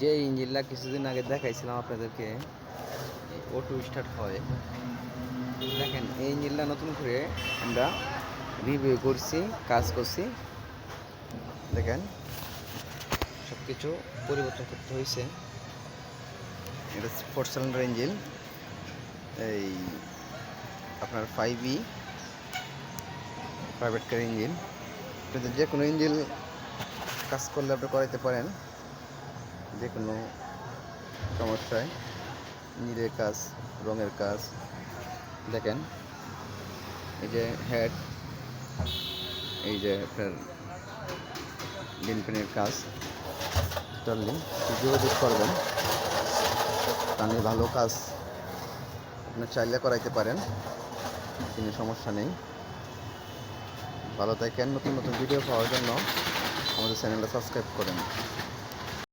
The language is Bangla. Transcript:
যে ইঞ্জিনটা কিছুদিন আগে দেখাইছিলাম আপনাদেরকে অটো স্টার্ট হয়। দেখেন, এই ইঞ্জিনটা নতুন করে আমরা রিভিউ করছি, কাজ করছি। দেখেন সব কিছু পরিবর্তন করতে হয়েছে এটা ফোর সিলিন্ডার ইঞ্জিন এই আপনার ফাইভ ই প্রাইভেট কার ইঞ্জিন যে কোনো ইঞ্জিন কাজ করলে আপনি করাইতে পারেন। যে কোনো সমস্যায় ইঞ্জিনের কাজ, রঙের কাজ, দেখেন, এই যে হেড এই যে আপনার ডিন পেনের কাজ স্টার্লিং যোগাযোগ করবেন। তাহলে ভালো কাজ আপনি চাইলে করাইতে পারেন, কোনো সমস্যা নেই। ভালো থাকেন, নতুন নতুন ভিডিও পাওয়ার জন্য আমাদের চ্যানেলটা সাবস্ক্রাইব করেন।